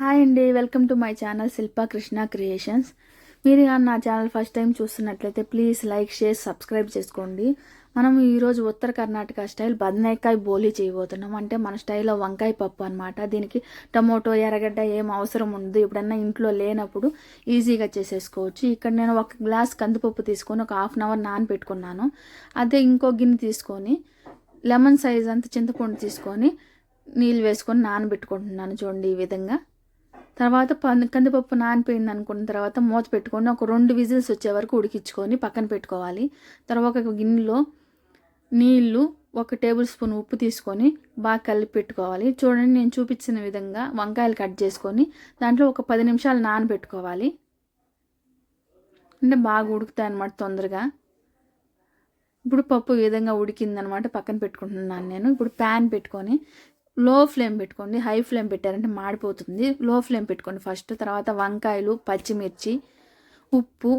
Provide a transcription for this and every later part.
Hi అండి welcome to my channel Shilpa Krishna creations. మీరు కానీ నా ఛానల్ ఫస్ట్ టైం చూస్తున్నట్లయితే ప్లీజ్ లైక్ షేర్ సబ్స్క్రైబ్ చేసుకోండి. మనం ఈరోజు ఉత్తర కర్ణాటక స్టైల్ బదనేకాయ బోలీ చేయబోతున్నాం. అంటే మన స్టైల్లో వంకాయ పప్పు అనమాట దీనికి టమోటో ఎర్రగడ్డ ఏం అవసరం ఉండదు. ఎప్పుడన్నా ఇంట్లో లేనప్పుడు ఈజీగా చేసేసుకోవచ్చు. ఇక్కడ నేను ఒక గ్లాస్ కందిపప్పు తీసుకొని ఒక హాఫ్ అన్ అవర్ నానబెట్టుకున్నాను. అదే ఇంకో గిన్నె తీసుకొని లెమన్ సైజ్ అంత చింతపండు తీసుకొని నీళ్ళు వేసుకొని నానబెట్టుకుంటున్నాను చూడండి ఈ విధంగా. తర్వాత కందిపప్పు నానిపోయింది అనుకున్న తర్వాత మూత పెట్టుకొని ఒక రెండు విజిల్స్ వచ్చే వరకు ఉడికించుకొని పక్కన పెట్టుకోవాలి. తర్వాత ఒక గిన్నెలో నీళ్ళు ఒక టేబుల్ స్పూన్ ఉప్పు తీసుకొని బాగా కలిపి పెట్టుకోవాలి. చూడండి నేను చూపించిన విధంగా వంకాయలు కట్ చేసుకొని దాంట్లో ఒక పది నిమిషాలు నానబెట్టుకోవాలి. అంటే బాగా ఉడుకుతాయి అన్నమాట తొందరగా. ఇప్పుడు పప్పు ఈ విధంగా ఉడికిందనమాట పక్కన పెట్టుకుంటున్నాను నేను. ఇప్పుడు ప్యాన్ పెట్టుకొని లో ఫ్లేమ్ పెట్టుకోండి హై ఫ్లేమ్ పెట్టారంటే మాడిపోతుంది. లో ఫ్లేమ్ పెట్టుకోండి ఫస్ట్. తర్వాత వంకాయలు పచ్చిమిర్చి ఉప్పు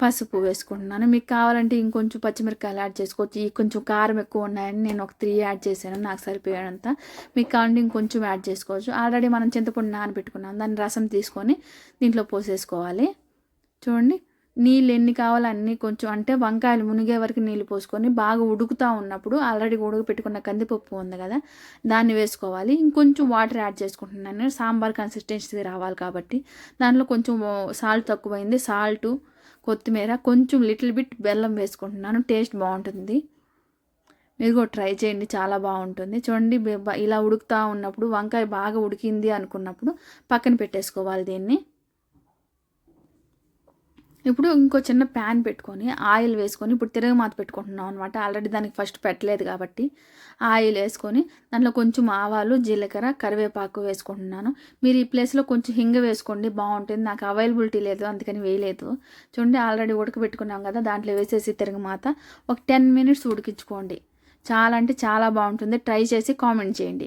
పసుపు వేసుకుంటున్నాను. మీకు కావాలంటే ఇంకొంచెం పచ్చిమిరకాయలు యాడ్ చేసుకోవచ్చు. ఈ కొంచెం కారం ఎక్కువ ఉన్నాయని నేను ఒక త్రీ యాడ్ చేశాను నాకు సరిపోయేంత. మీకు కావాలంటే ఇంకొంచెం యాడ్ చేసుకోవచ్చు. ఆల్రెడీ మనం చింతపండు నానబెట్టుకున్నాం దాన్ని రసం తీసుకొని దీంట్లో పోసేసుకోవాలి. చూడండి నీళ్ళు ఎన్ని కావాలో అన్నీ కొంచెం అంటే వంకాయలు మునిగే వరకు నీళ్ళు పోసుకొని బాగా ఉడుకుతూ ఉన్నప్పుడు ఆల్రెడీ ఉడుకు పెట్టుకున్న కందిపప్పు ఉంది కదా దాన్ని వేసుకోవాలి. ఇంకొంచెం వాటర్ యాడ్ చేసుకుంటున్నాను సాంబార్ కన్సిస్టెన్సీ రావాలి కాబట్టి. దాంట్లో కొంచెం సాల్ట్ తక్కువైంది. సాల్ట్ కొత్తిమీర కొంచెం లిటిల్ బిట్ బెల్లం వేసుకుంటున్నాను. టేస్ట్ బాగుంటుంది. మీరు కూడా ట్రై చేయండి. చాలా బాగుంటుంది. చూడండి ఇలా ఉడుకుతూ ఉన్నప్పుడు వంకాయ బాగా ఉడికింది అనుకున్నప్పుడు పక్కన పెట్టేసుకోవాలి దీన్ని. ఇప్పుడు ఇంకో చిన్న ప్యాన్ పెట్టుకొని ఆయిల్ వేసుకొని ఇప్పుడు తిరగమాత పెట్టుకుంటున్నాం అనమాట ఆల్రెడీ దానికి ఫస్ట్ పెట్టలేదు కాబట్టి ఆయిల్ వేసుకొని దాంట్లో కొంచెం ఆవాలు జీలకర్ర కరివేపాకు వేసుకుంటున్నాను. మీరు ఈ ప్లేస్లో కొంచెం హింగ వేసుకోండి బాగుంటుంది. నాకు అవైలబిలిటీ లేదు అందుకని వేయలేదు. చూడండి ఆల్రెడీ ఉడకబెట్టుకున్నాం కదా దాంట్లో వేసేసి తిరగమాత. ఒక టెన్ మినిట్స్ ఉడికించుకోండి. చాలా అంటే చాలా బాగుంటుంది. ట్రై చేసి కామెంట్ చేయండి.